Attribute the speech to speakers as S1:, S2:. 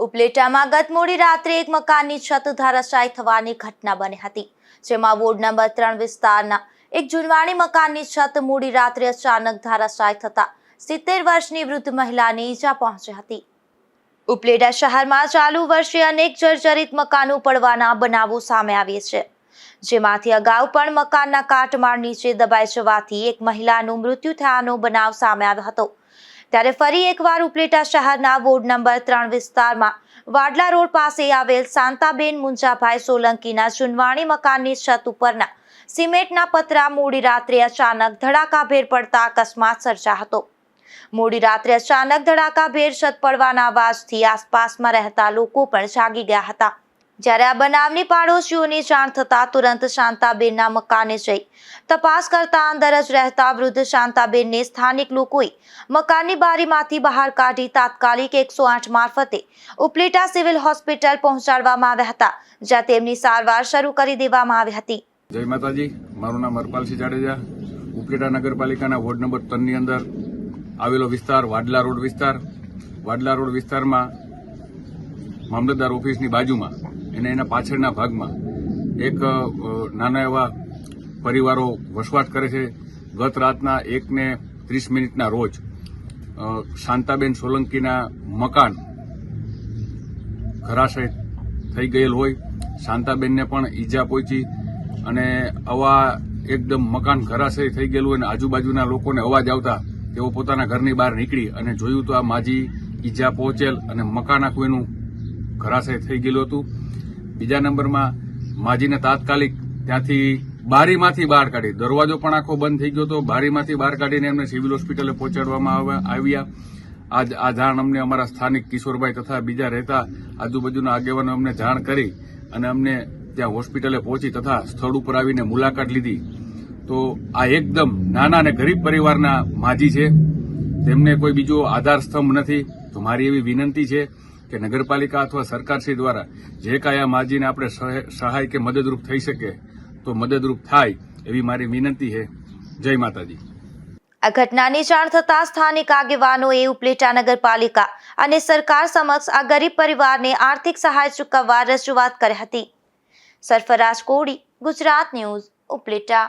S1: ઉપલેટામાં ગત મોડી રાત્રે એક મકાનની છત ધરાશાયી થવાની ઘટના બની હતી, જેમાં વોર્ડ નંબર ત્રણ વિસ્તારના એક જૂનવાણી મકાનની છત મોડી રાત્રે અચાનક ધરાશાયી થતા સિત્તેર વર્ષની વૃદ્ધ મહિલાને ઈજા પહોંચી હતી. ઉપલેટા શહેરમાં ચાલુ વર્ષે અનેક જર્જરિત મકાનો પડવાના બનાવો સામે આવે છે, જેમાંથી અગાઉ પણ મકાનના કાટમાળ નીચે દબાઈ જવાથી એક મહિલાનું મૃત્યુ થયાનો બનાવ સામે આવ્યો હતો. ત્યારે ફરી એકવાર ઉપલેટા શહેરના વોર્ડ નંબર ત્રણ વિસ્તારમાં વાડલા રોડ પાસે આવેલ શાંતાબેન મુંજાભાઈ સોલંકીના જુનવાણી મકાનની છત ઉપરના સિમેન્ટના પતરા મોડી રાત્રે અચાનક ધડાકાભેર પડતા અકસ્માત સર્જા હતો. મોડી રાત્રે અચાનક ધડાકાભેર છત પડવાના અવાજથી આસપાસમાં રહેતા લોકો પણ જાગી ગયા હતા. જ્યારે આ બનાવની પાડોશીઓની જાણ થતાં તુરંત શાંતાબેનના મકાને જઈ. તપાસ કરતા અંદર જ રહેતા વૃદ્ધ શાંતાબેનને સ્થાનિક લોકોએ મકાનની બારીમાંથી બહાર કાઢી તાત્કાલિક એકસો આઠ મારફતે ઉપલેટા સિવિલ હોસ્પિટલ પહોંચાડવામાં આવ્યા હતા, જ્યાં તેમની સારવાર શરૂ કરી દેવામાં આવી હતી.
S2: જય માતાજી, મારું નામ હરપાલસિંહ જાડેજા, ઉપલેટા નગરપાલિકાના વોર્ડ નંબર ત્રણની અંદર આવેલો વિસ્તાર, વાડલા રોડ વિસ્તાર. વાડલા રોડ વિસ્તારમાં મામલતદાર ઓફિસની બાજુમાં અને એના પાછળના ભાગમાં એક નાના એવા પરિવારો વસવાટ કરે છે. ગત રાતના એકને ત્રીસ મિનિટના રોજ શાંતાબેન સોલંકીના મકાન ઘરાશય થઈ ગયેલ હોય. શાંતાબેનને પણ ઈજા પહોંચી અને આવા એકદમ મકાન ઘરાશય થઈ ગયેલું અને આજુબાજુના લોકોને અવાજ આવતા તેઓ પોતાના ઘરની બહાર નીકળી અને જોયું તો આ માજી ઈજા પહોંચેલ અને મકાન આખું એનું ઘરાશય થઈ ગયેલું હતું. બીજા નંબરમાં માજીને તાત્કાલિક ત્યાંથી બારીમાંથી બહાર કાઢી, દરવાજો પણ આખો બંધ થઈ ગયો હતો. બારીમાંથી બહાર કાઢીને એમને સિવિલ હોસ્પિટલે પહોંચાડવામાં આવ- આવ્યા. આ આ જાણ અમને અમારા સ્થાનિક કિશોરભાઈ તથા બીજા રહેતા આજુબાજુના આગેવાનો અમને જાણ કરી અને અમને ત્યાં હોસ્પિટલે પહોંચી તથા સ્થળ ઉપર આવીને મુલાકાત લીધી. તો આ એકદમ નાના અને ગરીબ પરિવારના માજી છે. તેમને કોઈ બીજો આધાર સ્તંભ નથી. તો મારી એવી વિનંતી છે કે નગરપાલિકા અથવા સરકારશ્રી દ્વારા જે કાંઈ આ માજીને આપણે સહાય કે મદદરૂપ થઈ શકે, તો મદદરૂપ થાય એવી મારી વિનંતી છે. જય માતાજી.
S1: આ ઘટનાની જાણ થતાં સ્થાનિક આગેવાનોએ ઉપલેટા નગરપાલિકા અને સરકાર સમક્ષ આ ગરીબ પરિવારને આર્થિક સહાય ચૂકવવા રજૂઆત કરી હતી. સરફરાજ કોડી ગુજરાત ન્યૂઝ, ઉપલેટા.